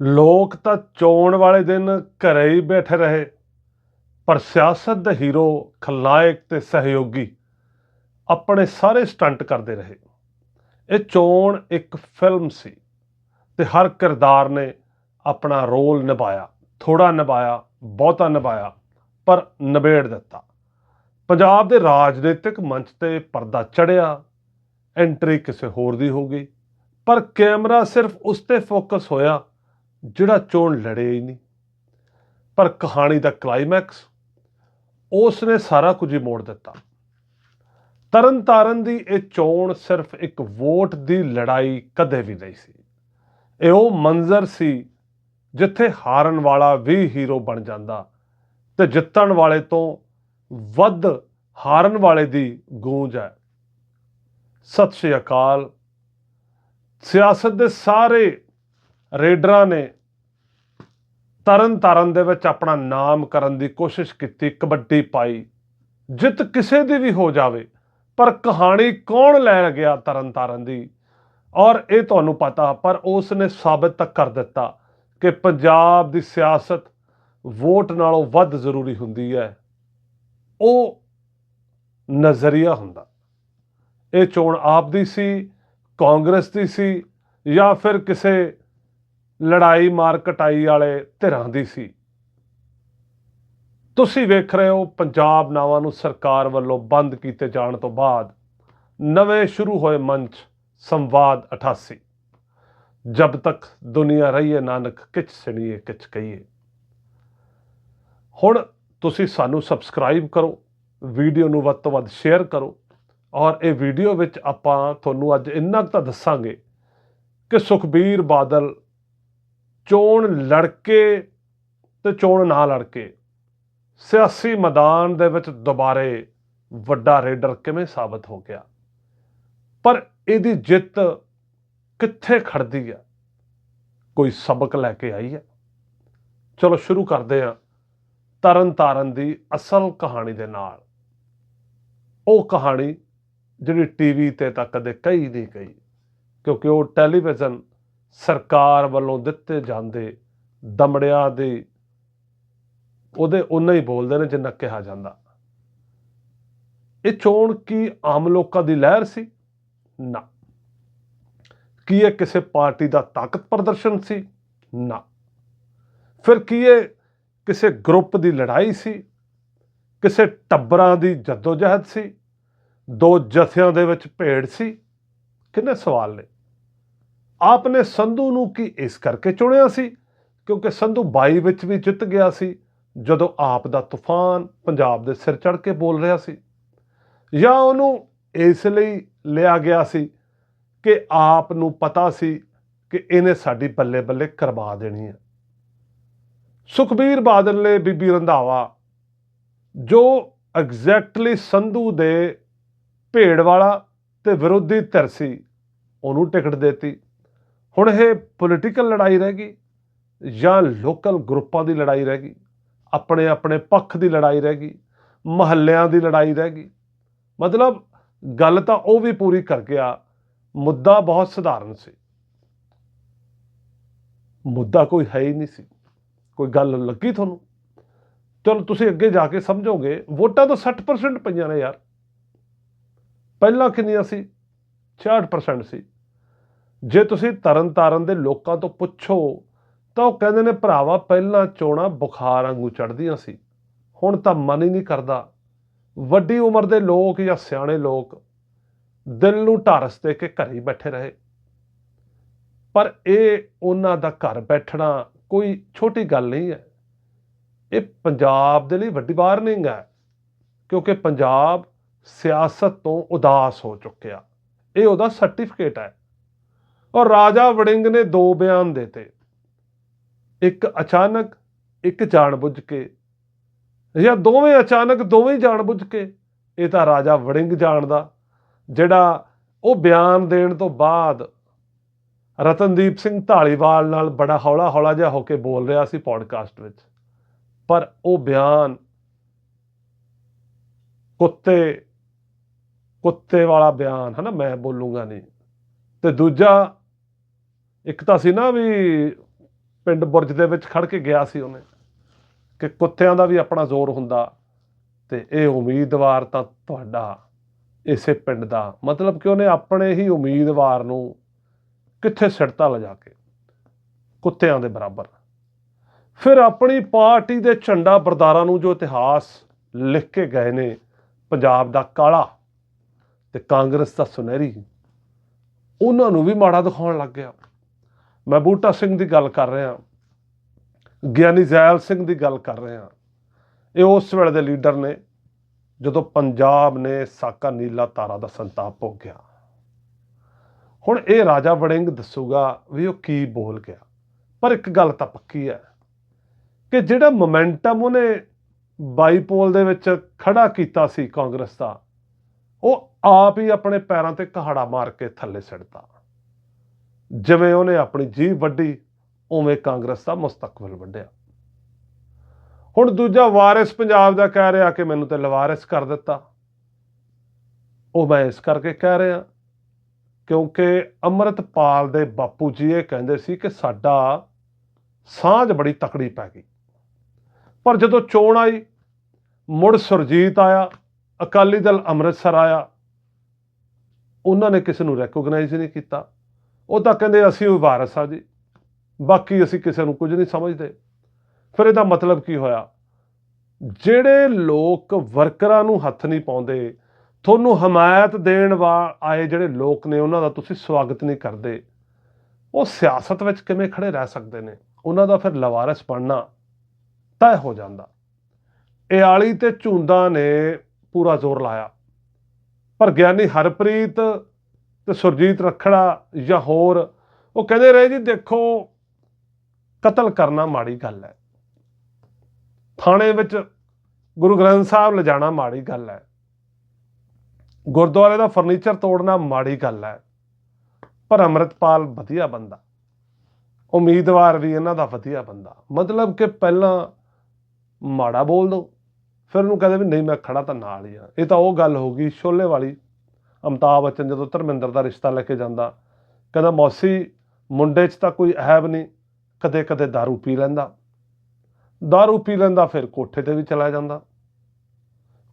ਲੋਕ ਤਾਂ ਚੋਣ ਵਾਲੇ ਦਿਨ ਘਰੇ ਹੀ ਬੈਠੇ ਰਹੇ, ਪਰ ਸਿਆਸਤ ਦੇ ਹੀਰੋ ਖਲਨਾਇਕ ਤੇ ਸਹਿਯੋਗੀ ਆਪਣੇ ਸਾਰੇ ਸਟੰਟ ਕਰਦੇ ਰਹੇ। ਇਹ ਚੋਣ ਇੱਕ ਫਿਲਮ ਸੀ ਤੇ ਹਰ ਕਿਰਦਾਰ ਨੇ ਆਪਣਾ ਰੋਲ ਨਿਭਾਇਆ ਥੋੜਾ ਨਿਭਾਇਆ, ਬਹੁਤਾ ਨਿਭਾਇਆ, ਪਰ ਨਿਬੇੜ ਦਿੱਤਾ। ਪੰਜਾਬ ਦੇ ਰਾਜਨੀਤਿਕ ਮੰਚ ਤੇ ਪਰਦਾ ਚੜਿਆ ਐਂਟਰੀ ਕਿਸੇ ਹੋਰ ਦੀ ਹੋ ਗਈ, ਪਰ ਕੈਮਰਾ ਸਿਰਫ ਉਸ ਤੇ ਫੋਕਸ ਹੋਇਆ ਜਿਹੜਾ ਚੋਣ ਲੜਿਆ ਹੀ ਨਹੀਂ। ਪਰ ਕਹਾਣੀ ਦਾ ਕਲਾਈਮੈਕਸ ਉਸ ਨੇ ਸਾਰਾ ਕੁਝ ਹੀ ਮੋੜ ਦਿੱਤਾ। ਤਰਨ ਤਾਰਨ ਦੀ ਇਹ ਚੋਣ ਸਿਰਫ ਇੱਕ ਵੋਟ ਦੀ ਲੜਾਈ ਕਦੇ ਵੀ ਨਹੀਂ ਸੀ। ਇਹ ਉਹ ਮੰਜ਼ਰ ਸੀ ਜਿੱਥੇ ਹਾਰਨ ਵਾਲਾ ਵੀ ਹੀਰੋ ਬਣ ਜਾਂਦਾ ਤੇ ਜਿੱਤਣ ਵਾਲੇ ਤੋਂ ਵੱਧ ਹਾਰਨ ਵਾਲੇ ਦੀ ਗੂੰਜ ਹੈ। ਸਤਿ ਸ਼੍ਰੀ ਅਕਾਲ। ਸਿਆਸਤ ਦੇ ਸਾਰੇ ਰੇਡਰਾਂ ਨੇ ਤਰਨ ਤਾਰਨ ਦੇ ਵਿੱਚ ਆਪਣਾ ਨਾਮ ਕਰਨ ਦੀ ਕੋਸ਼ਿਸ਼ ਕੀਤੀ, ਕਬੱਡੀ ਪਾਈ। ਜਿੱਤ ਕਿਸੇ ਦੀ ਵੀ ਹੋ ਜਾਵੇ, ਪਰ ਕਹਾਣੀ ਕੌਣ ਲੈ ਗਿਆ ਤਰਨ ਤਾਰਨ ਦੀ? ਔਰ ਇਹ ਤੁਹਾਨੂੰ ਪਤਾ, ਪਰ ਉਸ ਨੇ ਸਾਬਤ ਤੱਕ ਕਰ ਦਿੱਤਾ ਕਿ ਪੰਜਾਬ ਦੀ ਸਿਆਸਤ ਵੋਟ ਨਾਲੋਂ ਵੱਧ ਜ਼ਰੂਰੀ ਹੁੰਦੀ ਹੈ। ਉਹ ਨਜ਼ਰੀਆ ਹੁੰਦਾ। ਇਹ ਚੋਣ ਆਪ ਦੀ ਸੀ, ਕਾਂਗਰਸ ਦੀ ਸੀ ਜਾਂ ਫਿਰ ਕਿਸੇ ਲੜਾਈ ਮਾਰ ਕਟਾਈ ਵਾਲੇ ਧਿਰਾਂ ਦੀ ਸੀ। ਤੁਸੀਂ ਵੇਖ ਰਹੇ ਹੋ ਪੰਜਾਬ ਨਾਵਾਂ ਨੂੰ ਸਰਕਾਰ ਵੱਲੋਂ ਬੰਦ ਕੀਤੇ ਜਾਣ ਤੋਂ ਬਾਅਦ ਨਵੇਂ ਸ਼ੁਰੂ ਹੋਏ ਮੰਚ ਸੰਵਾਦ 88 ਜਬ ਤੱਕ ਦੁਨੀਆ ਰਹੀਏ ਨਾਨਕ, ਕਿਛ ਸੁਣੀਏ, ਕਿਛ ਕਹੀਏ। ਹੁਣ ਤੁਸੀਂ ਸਾਨੂੰ ਸਬਸਕ੍ਰਾਈਬ ਕਰੋ, ਵੀਡੀਓ ਨੂੰ ਵੱਧ ਤੋਂ ਵੱਧ ਸ਼ੇਅਰ ਕਰੋ ਔਰ ਇਹ ਵੀਡੀਓ ਵਿੱਚ ਆਪਾਂ ਤੁਹਾਨੂੰ ਅੱਜ ਇੰਨਾ ਕੁ ਤਾਂ ਦੱਸਾਂਗੇ ਕਿ ਸੁਖਬੀਰ ਬਾਦਲ ਚੋਣ ਲੜ ਕੇ ਤੇ ਚੋਣ ਨਾ ਲੜ ਕੇ ਸਿਆਸੀ ਮੈਦਾਨ ਦੇ ਵਿੱਚ ਦੁਬਾਰੇ ਵੱਡਾ ਰੇਡਰ ਕਿਵੇਂ ਸਾਬਤ ਹੋ ਗਿਆ? ਪਰ ਇਹਦੀ ਜਿੱਤ ਕਿੱਥੇ ਖੜਦੀ ਹੈ ਕੋਈ ਸਬਕ ਲੈ ਕੇ ਆਈ ਹੈ ਚਲੋ ਸ਼ੁਰੂ ਕਰਦੇ ਹਾਂ ਤਰਨ ਤਾਰਨ ਦੀ ਅਸਲ ਕਹਾਣੀ ਦੇ ਨਾਲ। ਉਹ ਕਹਾਣੀ ਜਿਹੜੀ ਟੀਵੀ ਤੇ ਤਾਂ ਕਦੇ ਕਹੀ ਨਹੀਂ ਗਈ, ਕਿਉਂਕਿ ਉਹ ਟੈਲੀਵਿਜ਼ਨ ਸਰਕਾਰ ਵੱਲੋਂ ਦਿੱਤੇ ਜਾਂਦੇ ਦਮੜਿਆਂ ਦੇ, ਉਹਦੇ ਉਹਨਾਂ ਹੀ ਬੋਲਦੇ ਨੇ ਜਿੰਨਾ ਕਿਹਾ ਜਾਂਦਾ। ਇਹ ਚੋਣ ਕੀ ਆਮ ਲੋਕਾਂ ਦੀ ਲਹਿਰ ਸੀ? ਨਾ। ਕੀ ਇਹ ਕਿਸੇ ਪਾਰਟੀ ਦਾ ਤਾਕਤ ਪ੍ਰਦਰਸ਼ਨ ਸੀ? ਨਾ। ਫਿਰ ਕੀ ਇਹ ਕਿਸੇ ਗਰੁੱਪ ਦੀ ਲੜਾਈ ਸੀ? ਕਿਸੇ ਟੱਬਰਾਂ ਦੀ ਜਦੋਜਹਿਦ ਸੀ? ਦੋ ਜਥਿਆਂ ਦੇ ਵਿੱਚ ਭੇੜ ਸੀ? ਕਿੰਨੇ ਸਵਾਲ ਨੇ। ਆਪ ਨੇ ਸੰਧੂ ਨੂੰ ਕੀ ਇਸ ਕਰਕੇ ਚੁਣਿਆ ਸੀ? ਕਿਉਂਕਿ ਸੰਧੂ 22 ਵਿੱਚ ਵੀ ਜਿੱਤ ਗਿਆ ਸੀ, ਜਦੋਂ ਆਪ ਦਾ ਤੂਫਾਨ ਪੰਜਾਬ ਦੇ ਸਿਰ ਚੜ ਕੇ ਬੋਲ ਰਿਹਾ ਸੀ। ਜਾਂ ਉਹਨੂੰ ਇਸ ਲਈ ਲਿਆ ਗਿਆ ਸੀ ਕਿ ਆਪ ਨੂੰ ਪਤਾ ਸੀ ਕਿ ਇਹਨੇ ਸਾਡੀ ਬੱਲੇ ਬੱਲੇ ਕਰਵਾ ਦੇਣੀ ਹੈ। ਸੁਖਬੀਰ ਬਾਦਲ ਨੇ ਬੀਬੀ ਰੰਧਾਵਾ, ਜੋ ਐਗਜ਼ੈਕਟਲੀ ਸੰਧੂ ਦੇ ਭੇੜ ਵਾਲਾ ਤੇ ਵਿਰੋਧੀ ਧਿਰ ਸੀ, ਉਹਨੂੰ ਟਿਕਟ ਦਿੱਤੀ। ਹੁਣ ਇਹ ਪੋਲੀਟੀਕਲ ਲੜਾਈ ਰਹਿ ਗਈ ਜਾਂ ਲੋਕਲ ਗਰੁੱਪਾਂ ਦੀ ਲੜਾਈ ਰਹਿ ਗਈ, ਆਪਣੇ ਆਪਣੇ ਪੱਖ ਦੀ ਲੜਾਈ ਰਹਿ ਗਈ, ਮਹੱਲਿਆਂ ਦੀ ਲੜਾਈ ਰਹਿ ਗਈ। ਮਤਲਬ ਗੱਲ ਤਾਂ ਉਹ ਵੀ ਪੂਰੀ ਕਰ ਗਿਆ ਮੁੱਦਾ ਬਹੁਤ ਸਧਾਰਨ ਸੀ। ਮੁੱਦਾ ਕੋਈ ਹੈ ਹੀ ਨਹੀਂ ਸੀ। ਕੋਈ ਗੱਲ ਲੱਗੀ ਤੁਹਾਨੂੰ? ਚਲੋ ਤੁਸੀਂ ਅੱਗੇ ਜਾ ਕੇ ਸਮਝੋਗੇ, ਵੋਟਾਂ ਤਾਂ 60% ਪਈਆਂ ਨੇ ਯਾਰ। ਪਹਿਲਾਂ ਕਿੰਨੀਆਂ ਸੀ? 66% ਸੀ। ਜੇ ਤੁਸੀਂ ਤਰਨ ਤਾਰਨ ਦੇ ਲੋਕਾਂ ਤੋਂ ਪੁੱਛੋ, ਤਾਂ ਉਹ ਕਹਿੰਦੇ ਨੇ, ਭਰਾਵਾ, ਪਹਿਲਾਂ ਚੋਣਾ ਬੁਖਾਰ ਵਾਂਗੂ ਚੜਦੀਆਂ ਸੀ। ਹੁਣ ਤਾਂ ਮਨ ਹੀ ਨਹੀਂ ਕਰਦਾ। ਵੱਡੀ ਉਮਰ ਦੇ ਲੋਕ ਜਾਂ ਸਿਆਣੇ ਲੋਕ ਦਿਲ ਨੂੰ ਢਾਰਸ ਦੇ ਕੇ ਘਰੇ ਹੀ ਬੈਠੇ ਰਹੇ। ਪਰ ਇਹ ਉਹਨਾਂ ਦਾ ਘਰ ਬੈਠਣਾ ਕੋਈ ਛੋਟੀ ਗੱਲ ਨਹੀਂ ਹੈ। ਇਹ ਪੰਜਾਬ ਦੇ ਲਈ ਵੱਡੀ ਵਾਰਨਿੰਗ ਹੈ, ਕਿਉਂਕਿ ਪੰਜਾਬ ਸਿਆਸਤ ਤੋਂ ਉਦਾਸ ਹੋ ਚੁੱਕਿਆ। ਇਹ ਉਹਦਾ ਸਰਟੀਫਿਕੇਟ ਹੈ। ਔਰ ਰਾਜਾ ਵੜਿੰਗ ਨੇ ਦੋ ਬਿਆਨ ਦਿੱਤੇ। ਇੱਕ ਅਚਾਨਕ, ਇੱਕ ਜਾਣਬੁੱਝ ਕੇ। ਜਾਂ ਦੋਵੇਂ ਅਚਾਨਕ, ਦੋਵੇਂ ਜਾਣਬੁੱਝ ਕੇ। ਇਹ ਤਾਂ ਰਾਜਾ ਵੜਿੰਗ ਜਾਣਦਾ, ਜਿਹੜਾ ਉਹ ਬਿਆਨ ਦੇਣ ਤੋਂ ਬਾਅਦ ਰਤਨਦੀਪ ਸਿੰਘ ਢਾਲੀਵਾਲ ਨਾਲ ਬੜਾ ਹੌਲਾ ਹੌਲਾ ਜਿਹਾ ਹੋ ਕੇ ਬੋਲ ਰਿਹਾ ਸੀ ਪੋਡਕਾਸਟ ਵਿੱਚ। ਪਰ ਉਹ ਬਿਆਨ ਕੁੱਤੇ ਕੁੱਤੇ ਵਾਲਾ ਬਿਆਨ ਹੈ ਨਾ ਮੈਂ ਬੋਲੂੰਗਾ ਨਹੀਂ। ਤੇ ਦੂਜਾ ਇੱਕ ਤਾਂ ਸੀ ਨਾ ਵੀ ਪਿੰਡ ਬੁਰਜ ਦੇ ਵਿੱਚ ਖੜ ਕੇ ਗਿਆ ਸੀ ਉਹਨੇ, ਕਿ ਕੁੱਤਿਆਂ ਦਾ ਵੀ ਆਪਣਾ ਜ਼ੋਰ ਹੁੰਦਾ ਤੇ ਇਹ ਉਮੀਦਵਾਰ ਤਾਂ ਤੁਹਾਡਾ ਇਸੇ ਪਿੰਡ ਦਾ। ਮਤਲਬ ਕਿ ਉਹਨੇ ਆਪਣੇ ਹੀ ਉਮੀਦਵਾਰ ਨੂੰ ਕਿੱਥੇ ਸਿੜਤਾ ਲਿਜਾ ਕੇ? ਕੁੱਤਿਆਂ ਦੇ ਬਰਾਬਰ। ਫਿਰ ਆਪਣੀ ਪਾਰਟੀ ਦੇ ਝੰਡਾ ਬਰਦਾਰਾਂ ਨੂੰ ਜੋ ਇਤਿਹਾਸ ਲਿਖ ਕੇ ਗਏ ਨੇ, ਪੰਜਾਬ ਦਾ ਕਾਲਾ ਤੇ ਕਾਂਗਰਸ ਦਾ ਸੁਨਹਿਰੀ, ਉਹਨਾਂ ਨੂੰ ਵੀ ਮਾੜਾ ਦਿਖਾਉਣ ਲੱਗ ਗਿਆ। ਮੈਂ ਬੂਟਾ ਸਿੰਘ ਦੀ ਗੱਲ ਕਰ ਰਿਹਾ। ਗਿਆਨੀ ਜ਼ੈਲ ਸਿੰਘ ਦੀ ਗੱਲ ਕਰ ਰਿਹਾ। ਇਹ ਉਸ ਵੇਲੇ ਦੇ ਲੀਡਰ ਨੇ, ਜਦੋਂ ਪੰਜਾਬ ਨੇ ਸਾਕਾ ਨੀਲਾ ਤਾਰਾ ਦਾ ਸੰਤਾਪ ਭੋਗਿਆ। ਹੁਣ ਇਹ ਰਾਜਾ ਵੜਿੰਗ ਦੱਸੂਗਾ ਵੀ ਉਹ ਕੀ ਬੋਲ ਗਿਆ। ਪਰ ਇੱਕ ਗੱਲ ਤਾਂ ਪੱਕੀ ਹੈ ਕਿ ਜਿਹੜਾ ਮੋਮੈਂਟਮ ਉਹਨੇ ਬਾਈਪੋਲ ਦੇ ਵਿੱਚ ਖੜਾ ਕੀਤਾ ਸੀ ਕਾਂਗਰਸ ਦਾ, ਉਹ ਆਪ ਹੀ ਆਪਣੇ ਪੈਰਾਂ ਤੇ ਕਹਾੜਾ ਮਾਰ ਕੇ ਥੱਲੇ ਸਿੱਟਦਾ ਜਿਵੇਂ ਉਹਨੇ ਆਪਣੀ ਜੀਭ ਵੱਢੀ, ਉਵੇਂ ਕਾਂਗਰਸ ਦਾ ਮੁਸਤਕਬਲ ਵੱਢਿਆ। ਹੁਣ ਦੂਜਾ ਵਾਰਿਸ ਪੰਜਾਬ ਦਾ ਕਹਿ ਰਿਹਾ ਕਿ ਮੈਨੂੰ ਤੇ ਲਵਾਰਿਸ ਕਰ ਦਿੱਤਾ। ਉਹ ਮੈਂ ਇਸ ਕਰਕੇ ਕਹਿ ਰਿਹਾ ਕਿਉਂਕਿ ਅੰਮ੍ਰਿਤਪਾਲ ਦੇ ਬਾਪੂ ਜੀ ਇਹ ਕਹਿੰਦੇ ਸੀ ਕਿ ਸਾਡਾ ਸਾਂਝ ਬੜੀ ਤਕੜੀ ਪੈ ਗਈ। ਪਰ ਜਦੋਂ ਚੋਣ ਆਈ, ਮੁੜ ਸੁਰਜੀਤ ਆਇਆ, ਅਕਾਲੀ ਦਲ ਅੰਮ੍ਰਿਤਸਰ ਆਇਆ, ਉਹਨਾਂ ਨੇ ਕਿਸੇ ਨੂੰ ਰੈਕੋਗਨਾਈਜ਼ ਨਹੀਂ ਕੀਤਾ। ਉਹ ਤਾਂ ਕਹਿੰਦੇ ਅਸੀਂ ਉਹ ਵਾਰਸ ਆ ਜੀ। ਬਾਕੀ ਅਸੀਂ ਕਿਸੇ ਨੂੰ ਕੁਝ ਨਹੀਂ ਸਮਝਦੇ। ਫਿਰ ਇਹਦਾ ਮਤਲਬ ਕੀ ਹੋਇਆ? ਜਿਹੜੇ ਲੋਕ ਵਰਕਰਾਂ ਨੂੰ ਹੱਥ ਨਹੀਂ ਪਾਉਂਦੇ, ਤੁਹਾਨੂੰ ਹਮਾਇਤ ਦੇਣ ਵਾ ਆਏ ਜਿਹੜੇ ਲੋਕ ਨੇ, ਉਹਨਾਂ ਦਾ ਤੁਸੀਂ ਸਵਾਗਤ ਨਹੀਂ ਕਰਦੇ। ਉਹ ਸਿਆਸਤ ਵਿੱਚ ਕਿਵੇਂ ਖੜੇ ਰਹਿ ਸਕਦੇ ਨੇ? ਉਹਨਾਂ ਦਾ ਫਿਰ ਲਵਾਰਸ ਬਣਨਾ ਤੈਅ ਹੋ ਜਾਂਦਾ। ਇਆਲੀ ਤੇ ਝੁੰਦਾ ਨੇ ਪੂਰਾ ਜ਼ੋਰ ਲਾਇਆ। ਪਰ ਗਿਆਨੀ ਹਰਪ੍ਰੀਤ ਤੇ ਸੁਰਜੀਤ ਰਖੜਾ ਜਾਂ ਹੋਰ, ਉਹ ਕਹਿੰਦੇ ਰਹੇ ਜੀ, ਦੇਖੋ, ਕਤਲ ਕਰਨਾ ਮਾੜੀ ਗੱਲ ਹੈ। ਥਾਣੇ ਵਿੱਚ ਗੁਰੂ ਗ੍ਰੰਥ ਸਾਹਿਬ ਲਿਜਾਣਾ ਮਾੜੀ ਗੱਲ ਹੈ। ਗੁਰਦੁਆਰੇ ਦਾ ਫਰਨੀਚਰ ਤੋੜਨਾ ਮਾੜੀ ਗੱਲ ਹੈ। ਪਰ ਅੰਮ੍ਰਿਤਪਾਲ ਵਧੀਆ ਬੰਦਾ। ਉਮੀਦਵਾਰ ਵੀ ਇਹਨਾਂ ਦਾ ਵਧੀਆ ਬੰਦਾ। ਮਤਲਬ ਕਿ ਪਹਿਲਾਂ ਮਾੜਾ ਬੋਲ ਦੋ, ਫਿਰ ਉਹਨੂੰ ਕਹਿੰਦੇ ਵੀ ਨਹੀਂ, ਮੈਂ ਖੜਾ ਤਾਂ ਨਾਲ ਹੀ ਆ। ਇਹ ਤਾਂ ਉਹ ਗੱਲ ਹੋ ਗਈ, ਛੋਲੇ ਵਾਲੀ ਅਮਤਾਬ ਬੱਚਨ ਜਦੋਂ ਧਰਮਿੰਦਰ ਦਾ ਰਿਸ਼ਤਾ ਲੈ ਕੇ ਜਾਂਦਾ ਕਹਿੰਦਾ ਮੌਸੀ ਮੁੰਡੇ 'ਚ ਤਾਂ ਕੋਈ ਐਬ ਨਹੀਂ ਕਦੇ ਕਦੇ दारू ਪੀ ਲੈਂਦਾ दारू ਪੀ ਲੈਂਦਾ ਫਿਰ ਕੋਠੇ ਤੇ ਵੀ ਚਲਾ ਜਾਂਦਾ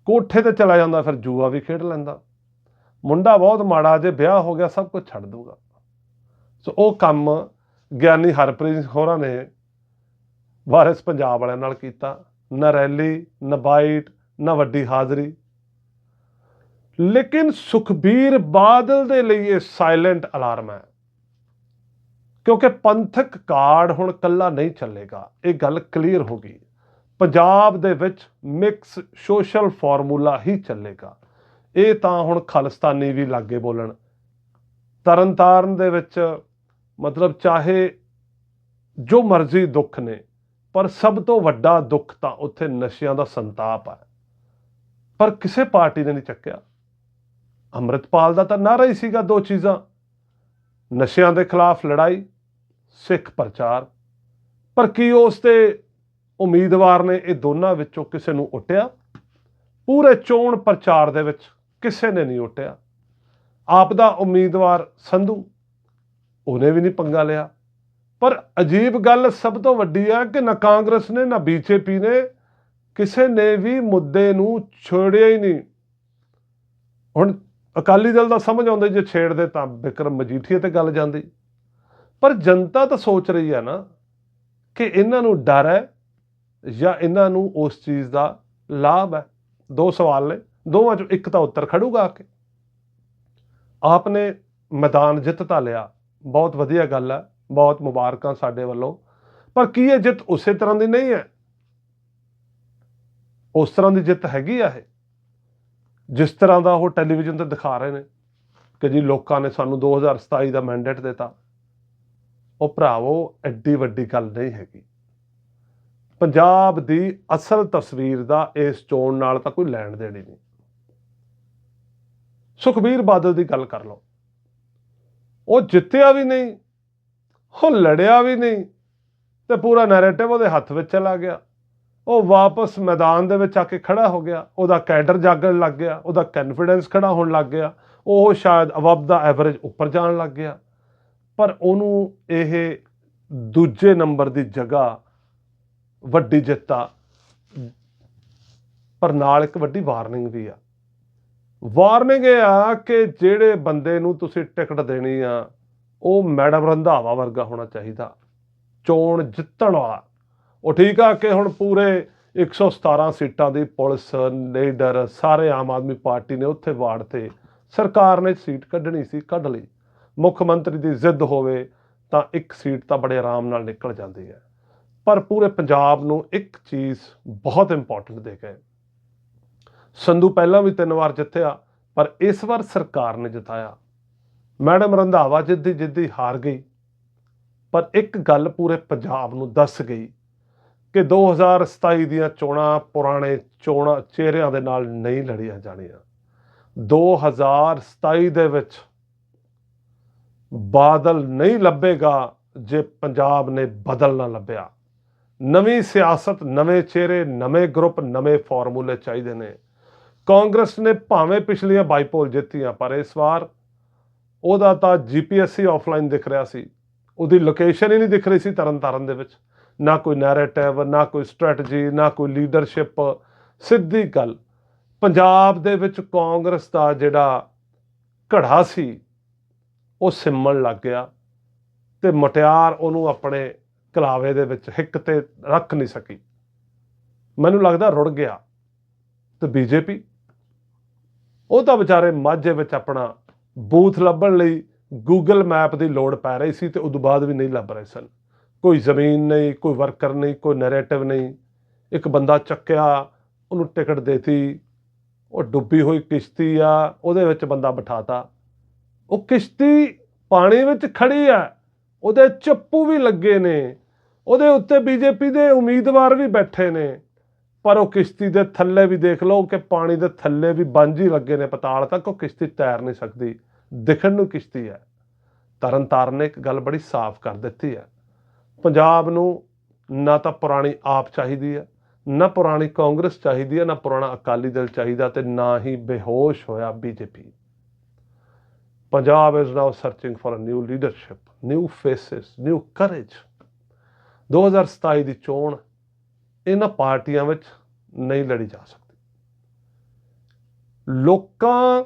ਕੋਠੇ ਤੇ ਚਲਾ ਜਾਂਦਾ ਫਿਰ ਜੂਆ ਵੀ ਖੇਡ ਲੈਂਦਾ ਮੁੰਡਾ ਬਹੁਤ ਮਾੜਾ ਜੇ ਵਿਆਹ ਹੋ ਗਿਆ ਸਭ ਕੁਝ ਛੱਡ ਦੂਗਾ ਸੋ ਉਹ ਕੰਮ ਗਿਆਨੀ ਹਰਪ੍ਰੀਤ ਹੋਰਾਂ ਨੇ ਵਾਰਿਸ ਪੰਜਾਬ ਵਾਲਿਆਂ ਨਾਲ ਕੀਤਾ ਨਾ ਰੈਲੀ ਨਾ ਬਾਈਟ ਨਾ ਵੱਡੀ ਹਾਜ਼ਰੀ ਲੇਕਿਨ ਸੁਖਬੀਰ ਬਾਦਲ ਦੇ ਲਈ ਇਹ ਸਾਇਲੈਂਟ ਅਲਾਰਮ ਹੈ। ਕਿਉਂਕਿ ਪੰਥਕ ਕਾਰਡ ਹੁਣ ਕੱਲਾ ਨਹੀਂ ਚੱਲੇਗਾ, ਇਹ ਗੱਲ ਕਲੀਅਰ ਹੋ ਗਈ। ਪੰਜਾਬ ਦੇ ਵਿੱਚ ਮਿਕਸ ਸੋਸ਼ਲ ਫਾਰਮੂਲਾ ਹੀ ਚੱਲੇਗਾ। ਇਹ ਤਾਂ ਹੁਣ ਖਾਲਿਸਤਾਨੀ ਵੀ ਲਾਗੇ ਬੋਲਣ। ਤਰਨਤਾਰਨ ਦੇ ਵਿੱਚ ਮਤਲਬ ਚਾਹੇ ਜੋ ਮਰਜ਼ੀ ਦੁੱਖ ਨੇ, ਪਰ ਸਭ ਤੋਂ ਵੱਡਾ ਦੁੱਖ ਤਾਂ ਉੱਥੇ ਨਸ਼ਿਆਂ ਦਾ ਸੰਤਾਪ ਹੈ। ਪਰ ਕਿਸੇ ਪਾਰਟੀ ਨੇ ਨਹੀਂ ਚੱਕਿਆ। ਅੰਮ੍ਰਿਤਪਾਲ ਦਾ ਤਾਂ ਨਾਰਾ ਹੀ ਸੀਗਾ ਦੋ ਚੀਜ਼ਾਂ। ਨਸ਼ਿਆਂ ਦੇ ਖਿਲਾਫ ਲੜਾਈ, ਸਿੱਖ ਪ੍ਰਚਾਰ। ਪਰ ਕੀ ਉਸ ਤੇ ਉਮੀਦਵਾਰ ਨੇ ਇਹ ਦੋਨਾਂ ਵਿੱਚੋਂ ਕਿਸੇ ਨੂੰ ਉਟਿਆ? ਪੂਰੇ ਚੋਣ ਪ੍ਰਚਾਰ ਦੇ ਵਿੱਚ ਕਿਸੇ ਨੇ ਨਹੀਂ ਉਟਿਆ। ਆਪ ਦਾ ਉਮੀਦਵਾਰ ਸੰਧੂ, ਉਹਨੇ ਵੀ ਨਹੀਂ ਪੰਗਾ ਲਿਆ। ਪਰ ਅਜੀਬ ਗੱਲ ਸਭ ਤੋਂ ਵੱਡੀ ਹੈ ਕਿ ਨਾ ਕਾਂਗਰਸ ਨੇ, ਨਾ ਬੀਜੇਪੀ ਨੇ ਕਿਸੇ ਨੇ ਵੀ ਮੁੱਦੇ ਨੂੰ ਛੋੜਿਆ ਹੀ ਨਹੀਂ। ਹੁਣ ਅਕਾਲੀ ਦਲ ਦਾ ਸਮਝ ਆਉਂਦਾ ਜੇ ਛੇੜਦੇ ਤਾਂ ਬਿਕਰਮ ਮਜੀਠੀਆ ਤੇ ਗੱਲ ਜਾਂਦੀ। ਪਰ ਜਨਤਾ ਤਾਂ ਸੋਚ ਰਹੀ ਹੈ ਨਾ ਕਿ ਇਹਨਾਂ ਨੂੰ ਡਰ ਹੈ ਜਾਂ ਇਹਨਾਂ ਨੂੰ ਉਸ ਚੀਜ਼ ਦਾ ਲਾਭ ਹੈ। ਦੋ ਸਵਾਲ ਨੇ, ਦੋਵਾਂ ਚੋਂ ਇੱਕ ਤਾਂ ਉੱਤਰ ਖੜੂਗਾ ਆ ਕੇ। ਆਪਨੇ ਮੈਦਾਨ ਜਿੱਤ ਤਾਂ ਲਿਆ, ਬਹੁਤ ਵਧੀਆ ਗੱਲ ਹੈ, ਬਹੁਤ ਮੁਬਾਰਕਾਂ ਸਾਡੇ ਵੱਲੋਂ। ਪਰ ਕੀ ਇਹ ਜਿੱਤ ਉਸੇ ਤਰ੍ਹਾਂ ਦੀ ਨਹੀਂ ਹੈ? ਉਸ ਤਰ੍ਹਾਂ ਦੀ ਜਿੱਤ ਹੈਗੀ ਆ ਇਹ। ਜਿਸ ਤਰ੍ਹਾਂ ਦਾ ਉਹ ਟੈਲੀਵਿਜ਼ਨ ਤੇ ਦਿਖਾ ਰਹੇ ਨੇ ਕਿ ਜੀ ਲੋਕਾਂ ਨੇ ਸਾਨੂੰ 2027 ਦਾ ਮੈਂਡੇਟ ਦਿੱਤਾ, ਉਹ ਭਰਾਵੋ, ਐਡੀ ਵੱਡੀ ਗੱਲ ਨਹੀਂ ਹੈਗੀ। ਪੰਜਾਬ ਦੀ ਅਸਲ ਤਸਵੀਰ ਦਾ ਇਸ ਚੋਣ ਨਾਲ ਤਾਂ ਕੋਈ ਲੈਣ ਦੇਣ ਹੀ ਨਹੀਂ। ਸੁਖਬੀਰ ਬਾਦਲ ਦੀ ਗੱਲ ਕਰ ਲਓ। ਉਹ ਜਿੱਤਿਆ ਵੀ ਨਹੀਂ, ਉਹ ਲੜਿਆ ਵੀ ਨਹੀਂ ਤੇ ਪੂਰਾ ਨੈਰੇਟਿਵ ਉਹਦੇ ਹੱਥ ਵਿੱਚ ਚਲਾ ਗਿਆ। ਉਹ ਵਾਪਸ ਮੈਦਾਨ ਦੇ ਵਿੱਚ ਆ ਕੇ ਖੜਾ ਹੋ ਗਿਆ। ਉਹਦਾ ਕੈਡਰ ਜਾਗਣ ਲੱਗ ਗਿਆ। ਉਹਦਾ ਕੌਨਫੀਡੈਂਸ ਖੜਾ ਹੋਣ ਲੱਗ ਗਿਆ। ਉਹ ਸ਼ਾਇਦ ਅਬਵ ਦਾ ਐਵਰੇਜ ਉੱਪਰ ਜਾਣ ਲੱਗ ਗਿਆ। ਪਰ ਉਹਨੂੰ ਇਹ ਦੂਜੇ ਨੰਬਰ ਦੀ ਜਗ੍ਹਾ ਵੱਡੀ ਜਿੱਤ। ਆ ਪਰ ਨਾਲ ਇੱਕ ਵੱਡੀ ਵਾਰਨਿੰਗ ਵੀ ਆ। ਵਾਰਨਿੰਗ ਇਹ ਆ ਕਿ ਜਿਹੜੇ ਬੰਦੇ ਨੂੰ ਤੁਸੀਂ ਟਿਕਟ ਦੇਣੀ ਆ, ਉਹ ਮੈਡਮ ਰੰਧਾਵਾ ਵਰਗਾ ਹੋਣਾ ਚਾਹੀਦਾ। ਚੋਣ ਜਿੱਤਣ ਵਾਲਾ। ਉਹ ਠੀਕ ਆ ਕਿ ਹੁਣ ਪੂਰੇ 117 ਸੀਟਾਂ ਦੀ ਪੁਲਿਸ ਲੀਡਰ ਸਾਰੇ ਆਮ ਆਦਮੀ ਪਾਰਟੀ ਨੇ ਉੱਥੇ ਵਾਰਡ ਤੇ ਸਰਕਾਰ ਨੇ ਸੀਟ ਕੱਢਣੀ ਸੀ, ਕੱਢ ਲਈ। ਮੁੱਖ ਮੰਤਰੀ ਦੀ ਜ਼ਿੱਦ ਹੋਵੇ ਤਾਂ ਇੱਕ ਸੀਟ ਤਾਂ ਬੜੇ ਆਰਾਮ ਨਾਲ ਨਿਕਲ ਜਾਂਦੀ ਹੈ। ਪਰ ਪੂਰੇ ਪੰਜਾਬ ਨੂੰ ਇੱਕ ਚੀਜ਼ ਬਹੁਤ ਇੰਪੋਰਟੈਂਟ ਦੇ ਗਏ ਸੰਧੂ ਪਹਿਲਾਂ ਵੀ ਤਿੰਨ ਵਾਰ ਜਿੱਤਿਆ, ਪਰ ਇਸ ਵਾਰ ਸਰਕਾਰ ਨੇ ਜਿਤਾਇਆ। ਮੈਡਮ ਰੰਧਾਵਾ ਜਿੱਦੀ ਜਿੱਦੀ ਹਾਰ ਗਈ, ਪਰ ਇੱਕ ਗੱਲ ਪੂਰੇ ਪੰਜਾਬ ਨੂੰ ਦੱਸ ਗਈ ਕਿ 2027 ਦੀਆਂ ਚੋਣਾਂ ਪੁਰਾਣੇ ਚੋਣਾਂ ਚਿਹਰਿਆਂ ਦੇ ਨਾਲ ਨਹੀਂ ਲੜੀਆਂ ਜਾਣੀਆਂ। 2027 ਦੇ ਵਿੱਚ ਬਾਦਲ ਨਹੀਂ ਲੱਭੇਗਾ ਜੇ ਪੰਜਾਬ ਨੇ ਬਦਲ ਨਾ ਲੱਭਿਆ। ਨਵੀਂ ਸਿਆਸਤ, ਨਵੇਂ ਚਿਹਰੇ, ਨਵੇਂ ਗਰੁੱਪ, ਨਵੇਂ ਫਾਰਮੂਲੇ ਚਾਹੀਦੇ ਨੇ। ਕਾਂਗਰਸ ਨੇ ਭਾਵੇਂ ਪਿਛਲੀਆਂ ਬਾਈਪੋਲ ਜਿੱਤੀਆਂ, ਪਰ ਇਸ ਵਾਰ ਉਹਦਾ ਤਾਂ ਜੀਪੀਐਸਸੀ ਆਫਲਾਈਨ ਦਿਖ ਰਿਹਾ ਸੀ। ਉਹਦੀ ਲੋਕੇਸ਼ਨ ਹੀ ਨਹੀਂ ਦਿਖ ਰਹੀ ਸੀ ਤਰਨਤਾਰਨ ਦੇ ਵਿੱਚ। ਨਾ ਕੋਈ ਨੈਰੇਟਿਵ ਨਾ ਕੋਈ ਸਟ੍ਰੈਟਜੀ ਨਾ ਕੋਈ ਲੀਡਰਸ਼ਿਪ ਸਿੱਧੀ ਗੱਲ। ਪੰਜਾਬ ਦੇ ਵਿੱਚ ਕਾਂਗਰਸ ਦਾ ਜਿਹੜਾ ਘੜਾ ਸੀ, ਉਹ ਸਿਮਣ ਲੱਗ ਗਿਆ ਤੇ ਮਟਿਆਰ ਉਹਨੂੰ ਆਪਣੇ ਕਲਾਵੇ ਦੇ ਵਿੱਚ ਹਿੱਕ ਤੇ ਰੱਖ ਨਹੀਂ ਸਕੀ। ਮੈਨੂੰ ਲੱਗਦਾ ਰੁੜ ਗਿਆ ਤੇ ਬੀਜੇਪੀ ਉਹ ਤਾਂ ਵਿਚਾਰੇ ਮਾਝੇ ਵਿੱਚ ਆਪਣਾ ਬੂਥ ਲੱਭਣ ਲਈ ਗੂਗਲ ਮੈਪ ਦੀ ਲੋੜ ਪੈ ਰਹੀ ਸੀ ਤੇ ਉਦੋਂ ਬਾਅਦ ਵੀ ਨਹੀਂ ਲੱਭ ਰਹੇ ਸਨ। ਕੋਈ ਜ਼ਮੀਨ ਨਹੀਂ, ਕੋਈ ਵਰਕਰ ਨਹੀਂ, ਕੋਈ ਨੈਰੇਟਿਵ ਨਹੀਂ। ਇੱਕ ਬੰਦਾ ਚੱਕਿਆ, ਉਹਨੂੰ ਟਿਕਟ ਦੇਤੀ, ਉਹ ਡੁੱਬੀ ਹੋਈ ਕਿਸ਼ਤੀ ਆ, ਉਹਦੇ ਵਿੱਚ ਬੰਦਾ ਬਿਠਾਤਾ। ਉਹ ਕਿਸ਼ਤੀ ਪਾਣੀ ਵਿੱਚ ਖੜੀ ਆ, ਉਹਦੇ ਚੱਪੂ ਵੀ ਲੱਗੇ ਨੇ, ਉਹਦੇ ਉੱਤੇ ਬੀਜੇਪੀ ਦੇ ਉਮੀਦਵਾਰ ਵੀ ਬੈਠੇ ਨੇ। ਪਰ ਉਹ ਕਿਸ਼ਤੀ ਦੇ ਥੱਲੇ ਵੀ ਦੇਖ ਲਓ ਕਿ ਪਾਣੀ ਦੇ ਥੱਲੇ ਵੀ ਬਾਂਝੀ ਲੱਗੇ ਨੇ, ਪਤਾਲ ਤੱਕ ਉਹ ਕਿਸ਼ਤੀ ਤੈਰ ਨਹੀਂ ਸਕਦੀ। ਦਿਖਣ ਨੂੰ ਕਿਸ਼ਤੀ ਹੈ ਤਰਨ ਤਾਰਨ ਨੇ ਇੱਕ ਗੱਲ ਬੜੀ ਸਾਫ਼ ਕਰ ਦਿੱਤੀ ਹੈ ਪੰਜਾਬ ਨੂੰ ਨਾ ਤਾਂ ਪੁਰਾਣੀ ਆਪ ਚਾਹੀਦੀ ਹੈ, ਨਾ ਪੁਰਾਣੀ ਕਾਂਗਰਸ ਚਾਹੀਦੀ ਹੈ, ਨਾ ਪੁਰਾਣਾ ਅਕਾਲੀ ਦਲ ਚਾਹੀਦਾ ਤੇ ਨਾ ਹੀ ਬੇਹੋਸ਼ ਹੋਇਆ BJP. Punjab is now searching for a new leadership new faces new courage 2027 ਦੀ ਚੋਣ, ਇਹਨਾਂ ਪਾਰਟੀਆਂ ਵਿੱਚ ਨਹੀਂ ਲੜੀ ਜਾ ਸਕਦੀ। ਲੋਕਾਂ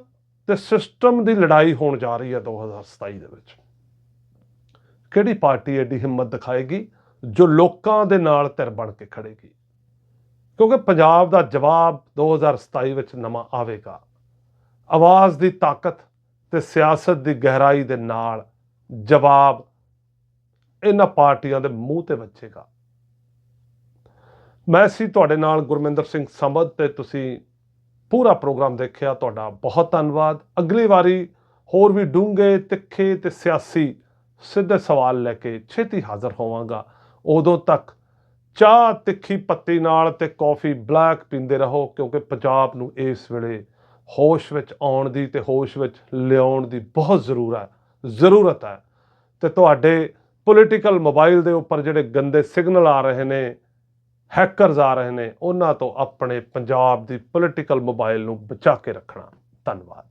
ਤੇ ਸਿਸਟਮ ਦੀ ਲੜਾਈ ਹੋਣ ਜਾ ਰਹੀ ਹੈ 2027 ਦੇ ਵਿੱਚ। ਕਿਹੜੀ ਪਾਰਟੀ ਐਡੀ ਹਿੰਮਤ ਦਿਖਾਏਗੀ ਜੋ ਲੋਕਾਂ ਦੇ ਨਾਲ ਧਿਰ ਬਣ ਕੇ ਖੜੇਗੀ? ਕਿਉਂਕਿ ਪੰਜਾਬ ਦਾ ਜਵਾਬ 2027 ਵਿੱਚ ਨਵਾਂ ਆਵੇਗਾ। ਆਵਾਜ਼ ਦੀ ਤਾਕਤ ਤੇ ਸਿਆਸਤ ਦੀ ਗਹਿਰਾਈ ਦੇ ਨਾਲ ਜਵਾਬ ਇਹਨਾਂ ਪਾਰਟੀਆਂ ਦੇ ਮੂੰਹ ਤੇ ਵੱਜੇਗਾ। ਮੈਂ ਸੀ ਤੁਹਾਡੇ ਨਾਲ ਗੁਰਮਿੰਦਰ ਸਿੰਘ ਸੰਬਦ ਤੇ ਤੁਸੀਂ ਪੂਰਾ ਪ੍ਰੋਗਰਾਮ ਦੇਖਿਆ, ਤੁਹਾਡਾ ਬਹੁਤ ਧੰਨਵਾਦ। ਅਗਲੀ ਵਾਰੀ ਹੋਰ ਵੀ ਡੂੰਘੇ ਤਿੱਖੇ ਤੇ ਸਿਆਸੀ ਸਿੱਧੇ ਸਵਾਲ ਲੈ ਕੇ ਛੇਤੀ ਹਾਜ਼ਰ ਹੋਵਾਂਗਾ। ਉਦੋਂ ਤੱਕ ਚਾਹ ਤਿੱਖੀ ਪੱਤੀ ਨਾਲ ਤੇ ਕੌਫੀ ਬਲੈਕ ਪੀਂਦੇ ਰਹੋ, ਕਿਉਂਕਿ ਪੰਜਾਬ ਨੂੰ ਇਸ ਵੇਲੇ ਹੋਸ਼ ਵਿੱਚ ਆਉਣ ਦੀ ਤੇ ਹੋਸ਼ ਵਿੱਚ ਲਿਆਉਣ ਦੀ ਬਹੁਤ ਜ਼ਰੂਰਤ ਹੈ ਜ਼ਰੂਰਤ ਹੈ। ਤੇ ਤੁਹਾਡੇ ਪੋਲੀਟੀਕਲ ਮੋਬਾਈਲ ਦੇ ਉੱਪਰ ਜਿਹੜੇ ਗੰਦੇ ਸਿਗਨਲ ਆ ਰਹੇ ਨੇ ਹੈਕਰਸ ਆ ਰਹੇ ਨੇ, ਉਹਨਾਂ ਤੋਂ ਆਪਣੇ ਪੰਜਾਬ ਦੀ ਪੋਲੀਟੀਕਲ ਮੋਬਾਈਲ ਨੂੰ ਬਚਾ ਕੇ ਰੱਖਣਾ। ਧੰਨਵਾਦ।